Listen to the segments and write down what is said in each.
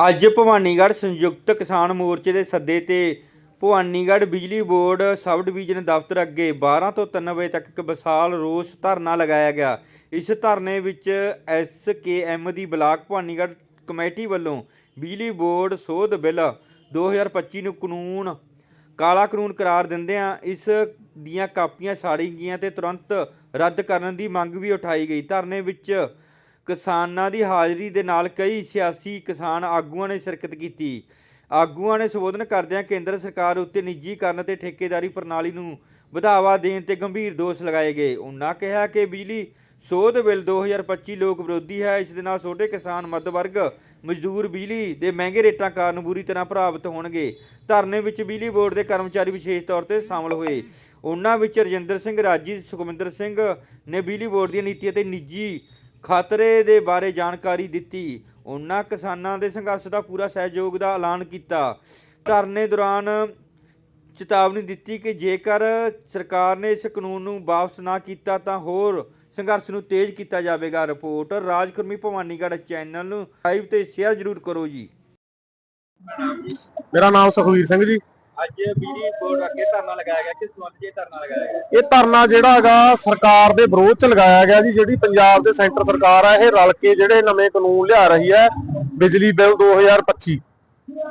ਅੱਜ ਭਵਾਨੀਗੜ੍ਹ ਸੰਯੁਕਤ ਕਿਸਾਨ ਮੋਰਚੇ ਦੇ ਸੱਦੇ ਤੇ ਭਵਾਨੀਗੜ੍ਹ ਬਿਜਲੀ ਬੋਰਡ ਸਬ ਡਿਵੀਜ਼ਨ ਦਫ਼ਤਰ ਅੱਗੇ 12 ਤੋਂ 3 ਵਜੇ ਤੱਕ ਇੱਕ ਵਿਸ਼ਾਲ ਰੋਸ ਧਰਨਾ ਲਗਾਇਆ ਗਿਆ। ਇਸ ਧਰਨੇ ਵਿੱਚ ਐਸਕੇਐਮ ਦੀ ਬਲਾਕ ਭਵਾਨੀਗੜ੍ਹ ਕਮੇਟੀ ਵੱਲੋਂ ਬਿਜਲੀ ਬੋਰਡ ਸੋਧ ਬਿੱਲ 2025 ਨੂੰ ਕਾਨੂੰਨ, ਕਾਲਾ ਕਾਨੂੰਨ ਕਰਾਰ ਦਿੰਦਿਆਂ ਇਸ ਦੀਆਂ ਕਾਪੀਆਂ ਸਾੜੀ ਗਈਆਂ ਤੇ ਤੁਰੰਤ ਰੱਦ ਕਰਨ ਦੀ ਮੰਗ ਵੀ ਉਠਾਈ ਗਈ। ਧਰਨੇ ਵਿੱਚ ਕਿਸਾਨਾਂ ਦੀ ਹਾਜ਼ਰੀ ਦੇ ਨਾਲ ਕਈ ਸਿਆਸੀ ਕਿਸਾਨ ਆਗੂਆਂ ਨੇ ਸ਼ਿਰਕਤ ਕੀਤੀ। ਆਗੂਆਂ ਨੇ ਸੰਬੋਧਨ ਕਰਦਿਆਂ ਕੇਂਦਰ ਸਰਕਾਰ ਉੱਤੇ ਨਿੱਜੀਕਰਨ ਤੇ ਠੇਕੇਦਾਰੀ ਪ੍ਰਣਾਲੀ ਨੂੰ ਵਧਾਵਾ ਦੇਣ ਤੇ ਗੰਭੀਰ ਦੋਸ਼ ਲਗਾਏ ਗਏ। ਉਹਨਾਂ ਕਿਹਾ ਕਿ ਬਿਜਲੀ ਸੋਧ ਬਿੱਲ 2025 ਲੋਕ ਵਿਰੋਧੀ ਹੈ। ਇਸ ਦੇ ਨਾਲ ਛੋਟੇ ਕਿਸਾਨ ਮੱਧ ਵਰਗ ਮਜ਼ਦੂਰ ਬਿਜਲੀ ਦੇ ਮਹਿੰਗੇ ਰੇਟਾਂ ਕਾਰਨ ਬੁਰੀ ਤਰ੍ਹਾਂ ਪ੍ਰਭਾਵਿਤ ਹੋਣਗੇ। ਧਰਨੇ ਵਿੱਚ ਬਿਜਲੀ ਬੋਰਡ ਦੇ ਕਰਮਚਾਰੀ ਵਿਸ਼ੇਸ਼ ਤੌਰ ਤੇ ਸ਼ਾਮਲ ਹੋਏ। ਉਹਨਾਂ ਵਿੱਚ ਰਜਿੰਦਰ ਸਿੰਘ ਰਾਜੀ ਸੁਖਮਿੰਦਰ ਸਿੰਘ ਨੇ ਬਿਜਲੀ ਬੋਰਡ ਦੀਆਂ ਨੀਤੀਆਂ ਤੇ ਨਿੱਜੀ ਖਤਰੇ ਦੇ ਬਾਰੇ ਜਾਣਕਾਰੀ ਦਿੱਤੀ। ਉਹਨਾਂ ਕਿਸਾਨਾਂ ਦੇ ਸੰਘਰਸ਼ ਦਾ ਪੂਰਾ ਸਹਿਯੋਗ ਦਾ ਐਲਾਨ ਕੀਤਾ। ਧਰਨੇ ਦੌਰਾਨ ਚੇਤਾਵਨੀ ਦਿੱਤੀ ਕਿ ਜੇਕਰ ਸਰਕਾਰ ਨੇ ਇਸ ਕਾਨੂੰਨ ਨੂੰ ਵਾਪਸ ਨਾ ਕੀਤਾ ਤਾਂ ਹੋਰ ਸੰਘਰਸ਼ ਨੂੰ ਤੇਜ਼ ਕੀਤਾ ਜਾਵੇਗਾ। ਰਿਪੋਰਟ ਰਾਜਕਰਮੀ ਭਵਾਨੀਗੜ੍ਹ ਚੈਨਲ ਨੂੰ ਲਾਈਵ ਤੇ ਸ਼ੇਅਰ ਜ਼ਰੂਰ ਕਰੋ ਜੀ। ਮੇਰਾ ਨਾਮ ਸੁਖਵੀਰ ਸਿੰਘ ਜੀ। ਅੱਜ ਬਿਜਲੀ ਬੋਰਡ ਅੱਗੇ ਧਰਨਾ ਲਗਾਇਆ ਗਿਆ, ਕਿਸ ਸੰਬੰਧ 'ਚ ਧਰਨਾ ਲਗਾਇਆ ਗਿਆ? ਇਹ ਧਰਨਾ ਜਿਹੜਾ ਹੈਗਾ ਸਰਕਾਰ ਦੇ ਵਿਰੋਧ ਚ ਲਗਾਇਆ ਗਿਆ ਜੀ, ਜਿਹੜੀ ਪੰਜਾਬ ਦੇ ਸੈਂਟਰ ਸਰਕਾਰ ਆ, ਇਹ ਰਲ ਕੇ ਜਿਹੜੇ ਨਵੇਂ ਕਾਨੂੰਨ ਲਿਆ ਰਹੀ ਹੈ, ਬਿਜਲੀ ਬਿੱਲ 2025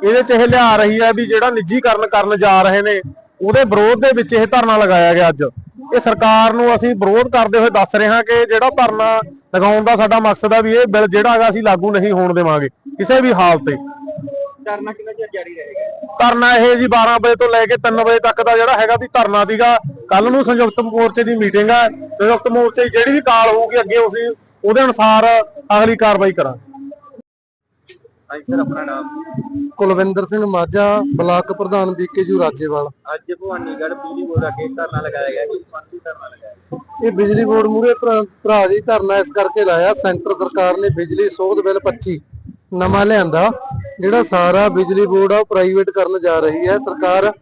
ਇਹਦੇ ਚ ਇਹ ਲਿਆ ਰਹੀ ਹੈ ਵੀ ਜਿਹੜਾ ਨਿੱਜੀਕਰਨ ਕਰਨ ਜਾ ਰਹੇ ਨੇ, ਉਹਦੇ ਵਿਰੋਧ ਦੇ ਵਿੱਚ ਇਹ ਧਰਨਾ ਲਗਾਇਆ ਗਿਆ ਅੱਜ। ਇਹ ਸਰਕਾਰ ਨੂੰ ਅਸੀਂ ਵਿਰੋਧ ਕਰਦੇ ਹੋਏ ਦੱਸ ਰਹੇ ਹਾਂ ਕਿ ਜਿਹੜਾ ਧਰਨਾ ਲਗਾਉਣ ਦਾ ਸਾਡਾ ਮਕਸਦ ਆ ਵੀ ਇਹ ਬਿੱਲ ਜਿਹੜਾ ਹੈਗਾ ਅਸੀਂ ਲਾਗੂ ਨਹੀਂ ਹੋਣ ਦੇਵਾਂਗੇ, ਕਿਸੇ ਵੀ ਹਾਲਤ ਤੇ। ਧਰਨਾ ਕਿੰਨਾ ਚਿਰ ਜਾਰੀ ਰਹੇਗਾ? ਧਰਨਾ ਇਹ ਜੀ 12 ਵਜੇ ਤੋਂ ਲੈ ਕੇ 3 ਵਜੇ ਤੱਕ ਦਾ ਜਿਹੜਾ ਹੈਗਾ ਵੀ ਧਰਨਾ ਦੀਗਾ ਕੱਲ ਨੂੰ ਸੰਯੁਕਤ ਮੋਰਚੇ ਦੀ ਮੀਟਿੰਗ ਹੈ। ਸੰਯੁਕਤ ਮੋਰਚੇ ਜਿਹੜੀ ਵੀ ਕਾਲ ਹੋਊਗੀ ਅੱਗੇ ਅਸੀਂ ਉਹਦੇ ਅਨੁਸਾਰ ਅਗਲੀ ਕਾਰਵਾਈ ਕਰਾਂਗੇ। ਹਾਂਜੀ ਸਰ ਆਪਣਾ ਨਾਮ? ਕੁਲਵਿੰਦਰ ਸਿੰਘ ਮਾਝਾ ਬਲਾਕ ਪ੍ਰਧਾਨ ਬੀਕੇਯੂ ਰਾਜੇਵਾਲ। ਅੱਜ ਭਵਾਨੀਗੜ੍ਹ ਬਿਜਲੀ ਬੋਰਡ ਅੱਗੇ ਧਰਨਾ ਲਗਾਇਆ ਗਿਆ ਕਿਸ 'ਚ ਧਰਨਾ ਲਗਾਇਆ? ਗਿਆ ਇਹ ਬਿਜਲੀ ਬੋਰਡ ਮੂਰੇ ਭਰਾ ਜੀ ਧਰਨਾ ਇਸ ਕਰਕੇ ਲਾਇਆ। ਸੈਂਟਰ ਸਰਕਾਰ ਨੇ ਬਿਜਲੀ ਸੋਧ ਬਿੱਲ 25 ਨਵਾਂ ਲਿਆਂਦਾ। ਜਿਹੜਾ ਸਾਰਾ ਬਿਜਲੀ ਬੋਰਡ ਆ ਉਹ ਪ੍ਰਾਈਵੇਟ ਕਰਨ ਜਾ ਰਹੀ ਹੈ। ਸਰਕਾਰ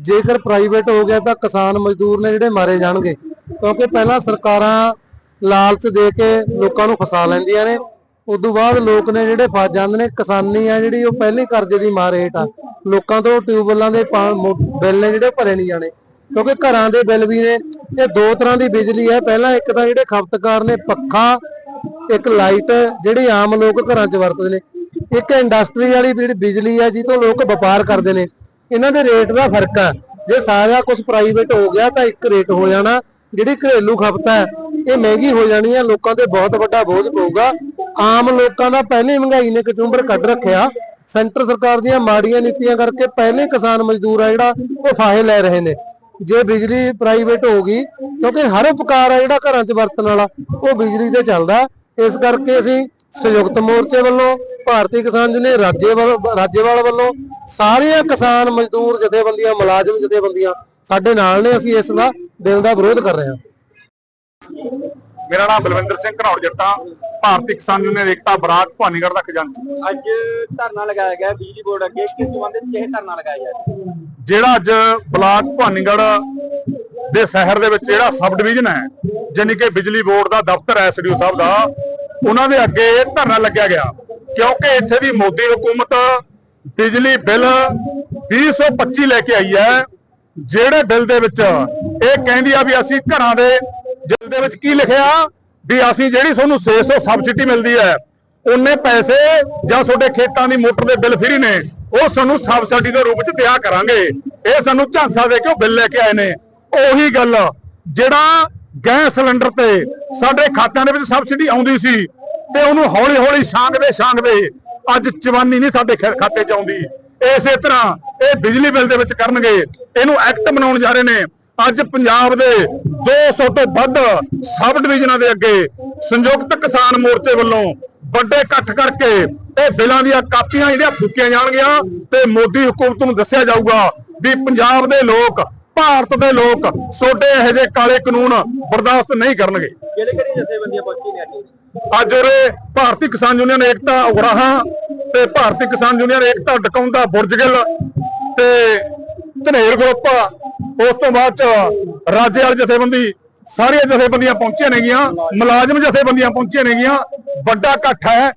ਜੇਕਰ ਪ੍ਰਾਈਵੇਟ ਹੋ ਗਿਆ ਤਾਂ ਕਿਸਾਨ ਮਜ਼ਦੂਰ ਨੇ ਜਿਹੜੇ ਮਾਰੇ ਜਾਣਗੇ। ਕਿਉਂਕਿ ਪਹਿਲਾਂ ਸਰਕਾਰਾਂ ਲਾਲਚ ਦੇ ਕੇ ਲੋਕਾਂ ਨੂੰ ਫਸਾ ਲੈਂਦੀਆਂ ਨੇ। ਉਦੋਂ ਬਾਅਦ ਲੋਕ ਨੇ ਜਿਹੜੇ ਫਸ ਜਾਂਦੇ ਨੇ, ਕਿਸਾਨੀ ਆ ਜਿਹੜੀ ਉਹ ਪਹਿਲੇ ਕਰਜ਼ੇ ਦੀ ਮਾਰ ਹੇਠ ਆ। ਲੋਕਾਂ ਤੋਂ ਟਿਊਬਵੈਲਾਂ ਦੇ ਬਿੱਲ ਨੇ ਜਿਹੜੇ ਭਰੇ ਨਹੀਂ ਜਾਣੇ। ਕਿਉਂਕਿ ਘਰਾਂ ਦੇ ਬਿੱਲ ਵੀ ਨੇ। ਇਹ ਦੋ ਤਰ੍ਹਾਂ ਦੀ ਬਿਜਲੀ ਹੈ ਪਹਿਲਾਂ ਇੱਕ ਤਾਂ ਜਿਹੜੇ ਖਪਤਕਾਰ ਨੇ ਪੱਖਾ, ਇੱਕ ਲਾਈਟ, ਜਿਹੜੀ ਆਮ ਲੋਕ ਘਰਾਂ 'ਚ ਵਰਤਦੇ ਨੇ। ਇੱਕ ਇੰਡਸਟਰੀ ਵਾਲੀ ਜਿਹੜੀ ਬਿਜਲੀ ਹੈ ਜਿਹਤੋਂ ਲੋਕ ਵਪਾਰ ਕਰਦੇ ਨੇ, ਇਹਨਾਂ ਦੇ ਰੇਟ ਦਾ ਫ਼ਰਕ ਹੈ ਜੇ ਸਾਰਾ ਕੁਝ ਪ੍ਰਾਈਵੇਟ ਹੋ ਗਿਆ ਤਾਂ ਇੱਕ ਰੇਟ ਹੋ ਜਾਣਾ, ਜਿਹੜੀ ਘਰੇਲੂ ਖਪਤ ਹੈ ਇਹ ਮਹਿੰਗੀ ਹੋ ਜਾਣੀ ਹੈ ਲੋਕਾਂ ਤੇ ਬਹੁਤ ਵੱਡਾ ਬੋਝ ਪਊਗਾ। ਆਮ ਲੋਕਾਂ ਦਾ ਪਹਿਲੇ ਮਹਿੰਗਾਈ ਨੇ ਕਚੂੰਬਰ ਕੱਢ ਰੱਖਿਆ। ਸੈਂਟਰ ਸਰਕਾਰ ਦੀਆਂ ਮਾੜੀਆਂ ਨੀਤੀਆਂ ਕਰਕੇ ਪਹਿਲੇ ਕਿਸਾਨ ਮਜ਼ਦੂਰ ਆ ਜਿਹੜਾ, ਉਹ ਫਾਹੇ ਲੈ ਰਹੇ ਨੇ। ਜੇ ਬਿਜਲੀ ਪ੍ਰਾਈਵੇਟ ਹੋ ਗਈ, ਕਿਉਂਕਿ ਹਰ ਉਪਕਾਰ ਆ ਜਿਹੜਾ ਘਰਾਂ 'ਚ ਵਰਤਣ ਵਾਲਾ, ਉਹ ਬਿਜਲੀ ਤੇ ਚੱਲਦਾ। ਇਸ ਕਰਕੇ ਅਸੀਂ ਸੰਯੁਕਤ ਮੋਰਚੇ ਵੱਲੋਂ ਭਾਰਤੀ ਕਿਸਾਨ ਯੂਨੀਅਨ ਰਾਜੇਵਾਲ ਰਾਜੇਵਾਲ ਵੱਲੋਂ ਸਾਰੀਆਂ ਕਿਸਾਨ ਮਜ਼ਦੂਰ ਜਥੇਬੰਦੀਆਂ ਮੁਲਾਜ਼ਮ ਜਥੇਬੰਦੀਆਂ ਸਾਡੇ ਨਾਲ ਨੇ ਅਸੀਂ ਇਸ ਦਾ ਦਿਲ ਦਾ ਵਿਰੋਧ ਕਰ ਰਹੇ ਹਾਂ। ਮੇਰਾ ਨਾਮ ਬਲਵਿੰਦਰ ਸਿੰਘ ਘਨੌੜ ਜੱਟਾਂ ਭਾਰਤੀ ਕਿਸਾਨ ਯੂਨੀਅਨ ਏਕਤਾ ਬਰਾਕ ਭਵਾਨੀਗੜ੍ਹ ਦਾ ਖਜ਼ਾਨਚੀ। ਅੱਜ ਧਰਨਾ ਲਗਾਇਆ ਗਿਆ ਬਿਜਲੀ ਬੋਰਡ ਅੱਗੇ ਕਿਸ ਸੰਬੰਧ 'ਚ ਇਹ ਧਰਨਾ ਲਗਾਇਆ ਗਿਆ? ਜਿਹੜਾ ਅੱਜ ਬਲਾਕ ਭਵਾਨੀਗੜ੍ਹ ਦੇ ਸ਼ਹਿਰ ਦੇ ਵਿੱਚ ਜਿਹੜਾ ਸਬ ਡਿਵੀਜ਼ਨ ਹੈ ਜਾਣੀ ਕਿ ਬਿਜਲੀ ਬੋਰਡ ਦਾ ਦਫ਼ਤਰ ਹੈ ਐਸਡੀਓ ਸਾਹਿਬ ਦਾ ਉਹਨਾਂ ਦੇ ਅੱਗੇ ਧਰਨਾ ਲੱਗਿਆ ਗਿਆ, ਕਿਉਂਕਿ ਇੱਥੇ ਦੀ ਮੋਦੀ ਹਕੂਮਤ ਬਿਜਲੀ ਬਿੱਲ 2025 ਲੈ ਕੇ ਆਈ ਹੈ, ਜਿਹੜੇ ਬਿੱਲ ਦੇ ਵਿੱਚ ਇਹ ਕਹਿੰਦੀ ਆ ਵੀ ਅਸੀਂ ਘਰਾਂ ਦੇ ਬਿੱਲ ਦੇ ਵਿੱਚ ਕੀ ਲਿਖਿਆ? ਵੀ ਅਸੀਂ ਜਿਹੜੀ ਤੁਹਾਨੂੰ 600 ਸਬਸਿਡੀ ਮਿਲਦੀ ਹੈ, ਉਹਨੇ ਪੈਸੇ ਜਾਂ ਤੁਹਾਡੇ ਖੇਤਾਂ ਦੀ ਮੋਟਰ ਦੇ ਬਿੱਲ ਫਰੀ ਨੇ, ਉਹ ਸਾਨੂੰ ਸਬਸਿਡੀ ਦੇ ਰੂਪ ਵਿੱਚ ਦਿਆ ਕਰਾਂਗੇ। ਇਹ ਸਾਨੂੰ ਝਾਂਸਾ ਦੇ ਕੇ ਉਹ ਬਿੱਲ ਲੈ ਕੇ ਆਏ ਨੇ। ਉਹੀ ਗੱਲ ਜਿਹੜਾ ਗੈਸ ਸਿਲੰਡਰ ਤੇ ਸਾਡੇ ਖਾਤਿਆਂ ਦੇ ਵਿੱਚ ਸਬਸਿਡੀ ਆਉਂਦੀ ਸੀ ਤੇ ਉਹਨੂੰ ਹੌਲੀ ਹੌਲੀ ਛਾਂਗਦੇ ਛਾਂਗਦੇ ਅੱਜ ਚਵਾਨੀ ਨਹੀਂ ਸਾਡੇ ਖਾਤੇ 'ਚ ਆਉਂਦੀ। ਇਸੇ ਤਰ੍ਹਾਂ ਇਹ ਬਿਜਲੀ ਬਿੱਲ ਦੇ ਵਿੱਚ ਕਰਨਗੇ, ਇਹਨੂੰ ਐਕਟ ਬਣਾਉਣ ਜਾ ਰਹੇ ਨੇ। ਅੱਜ ਪੰਜਾਬ ਦੇ 200 ਤੋਂ ਵੱਧ ਸਬ ਡਿਵੀਜ਼ਨਾਂ ਦੇ ਅੱਗੇ ਸੰਯੁਕਤ ਕਿਸਾਨ ਮੋਰਚੇ ਵੱਲੋਂ ਵੱਡੇ ਇਕੱਠ ਕਰਕੇ ਇਹ ਬਿੱਲਾਂ ਦੀਆਂ ਕਾਪੀਆਂ ਜਿਹੜੀਆਂ ਫੂਕੀਆਂ ਜਾਣਗੀਆਂ ਤੇ ਮੋਦੀ ਹਕੂਮਤ ਨੂੰ ਦੱਸਿਆ ਜਾਊਗਾ ਵੀ ਪੰਜਾਬ ਦੇ ਲੋਕ ਭਾਰਤ ਦੇ ਲੋਕ ਸੋਡੇ ਇਹੋ ਜਿਹੇ ਕਾਲੇ ਕਾਨੂੰਨ ਬਰਦਾਸ਼ਤ ਨਹੀਂ ਕਰਨਗੇ। ਕਿਹੜੇ ਕਿਹੜੇ ਜਥੇਬੰਦੀਆਂ ਪਹੁੰਚੀ ਨੇ ਅੱਜ? ਅੱਜ ਉਰੇ ਭਾਰਤੀ ਕਿਸਾਨ ਯੂਨੀਅਨ ਏਕਤਾ ਉਗਰਾਹਾਂ ਤੇ ਭਾਰਤੀ ਕਿਸਾਨ ਯੂਨੀਅਨ ਏਕਤਾ ਡਕਾਉਂਦਾ ਬੁਰਜਗਿੱਲ ਤੇ ਧਨੇਰ ਗਰੁੱਪ। ਉਸ ਤੋਂ ਬਾਅਦ ਚ ਰਾਜੇ ਵਾਲੀ ਜਥੇਬੰਦੀ ਸਾਰੀਆਂ ਜਥੇਬੰਦੀਆਂ ਪਹੁੰਚੀਆਂ ਨੇਗੀਆਂ ਮੁਲਾਜ਼ਮ ਜਥੇਬੰਦੀਆਂ ਪਹੁੰਚੀਆਂ ਨੇਗੀਆਂ ਵੱਡਾ ਇਕੱਠ ਹੈ।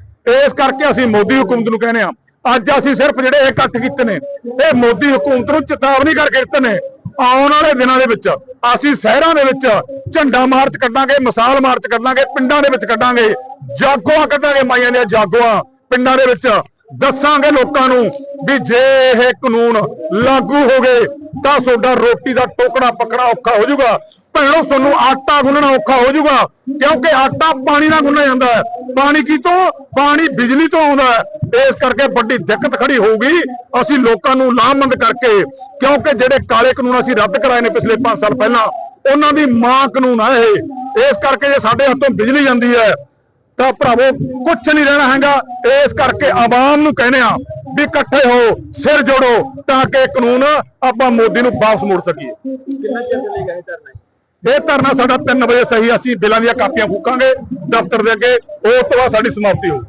ਇਸ ਕਰਕੇ ਅਸੀਂ ਮੋਦੀ ਹਕੂਮਤ ਨੂੰ ਕਹਿੰਦੇ ਆ ਅੱਜ ਅਸੀਂ ਸਿਰਫ ਜਿਹੜੇ ਇਕੱਠ ਕੀਤੇ ਨੇ ਇਹ ਮੋਦੀ ਹਕੂਮਤ ਨੂੰ ਚੇਤਾਵਨੀ ਕਰਕੇ ਦਿੱਤੇ ਨੇ। ਆਉਣ ਵਾਲੇ ਦਿਨਾਂ ਦੇ ਵਿੱਚ ਅਸੀਂ ਸ਼ਹਿਰਾਂ ਦੇ ਵਿੱਚ ਝੰਡਾ ਮਾਰਚ ਕੱਢਾਂਗੇ, ਮਿਸਾਲ ਮਾਰਚ ਕੱਢਾਂਗੇ, ਪਿੰਡਾਂ ਦੇ ਵਿੱਚ ਕੱਢਾਂਗੇ, ਜਾਗੋਆਂ ਕੱਢਾਂਗੇ ਮਾਈਆਂ ਦੀਆਂ ਜਾਗੋਆਂ। ਪਿੰਡਾਂ ਦੇ ਵਿੱਚ ਦੱਸਾਂਗੇ ਲੋਕਾਂ ਨੂੰ ਵੀ ਜੇ ਇਹ ਕਾਨੂੰਨ ਲਾਗੂ ਹੋ ਗਏ ਤਾਂ ਤੁਹਾਡਾ ਰੋਟੀ ਦਾ ਟੋਕੜਾ ਪਕੜਾ ਔਖਾ ਹੋ ਜਾਊਗਾ। ਭੈਣੋ, ਤੁਹਾਨੂੰ ਆਟਾ ਗੁੰਨਣਾ ਔਖਾ ਹੋ ਜਾਊਗਾ, ਕਿਉਂਕਿ ਆਟਾ ਪਾਣੀ ਨਾਲ ਗੁੰਨਿਆ ਜਾਂਦਾ ਹੈ। ਪਾਣੀ ਕੀ ਤੋਂ ਪਾਣੀ ਬਿਜਲੀ ਤੋਂ ਆਉਂਦਾ ਹੈ। ਇਸ ਕਰਕੇ ਵੱਡੀ ਦਿੱਕਤ ਖੜੀ ਹੋਊਗੀ। ਅਸੀਂ ਲੋਕਾਂ ਨੂੰ ਲਾਮਬੰਦ ਕਰਕੇ, ਕਿਉਂਕਿ ਜਿਹੜੇ ਕਾਲੇ ਕਾਨੂੰਨ ਅਸੀਂ ਰੱਦ ਕਰਾਏ ਨੇ ਪਿਛਲੇ 5 ਸਾਲ ਪਹਿਲਾਂ, ਉਹਨਾਂ ਦੀ ਮਾਂ ਕਾਨੂੰਨ ਹੈ ਇਹ। ਇਸ ਕਰਕੇ ਜੇ ਸਾਡੇ ਹੱਥੋਂ ਬਿਜਲੀ ਜਾਂਦੀ ਹੈ ਤਾਂ ਭਰਾਵੋ ਕੁਝ ਨਹੀਂ ਰਹਿਣਾ ਹੈਗਾ। ਇਸ ਕਰਕੇ ਆਵਾਮ ਨੂੰ ਕਹਿੰਦੇ ਆ ਵੀ ਇਕੱਠੇ ਹੋ ਸਿਰ ਜੋੜੋ ਤਾਂ ਕਿ ਕਾਨੂੰਨ ਆਪਾਂ ਮੋਦੀ ਨੂੰ ਵਾਪਸ ਮੋੜ ਸਕੀਏ। ਕਿੰਨਾ ਚਿਰ ਚੱਲੇਗਾ ਇਹ ਧਰਨਾ? ਇਹ ਧਰਨਾ ਸਾਡਾ 3 ਵਜੇ ਸਹੀ ਅਸੀਂ ਬਿੱਲਾਂ ਦੀਆਂ ਕਾਪੀਆਂ ਫੂਕਾਂਗੇ ਦਫ਼ਤਰ ਦੇ ਅੱਗੇ ਉਸ ਤੋਂ ਬਾਅਦ ਸਾਡੀ ਸਮਾਪਤੀ ਹੋਊ।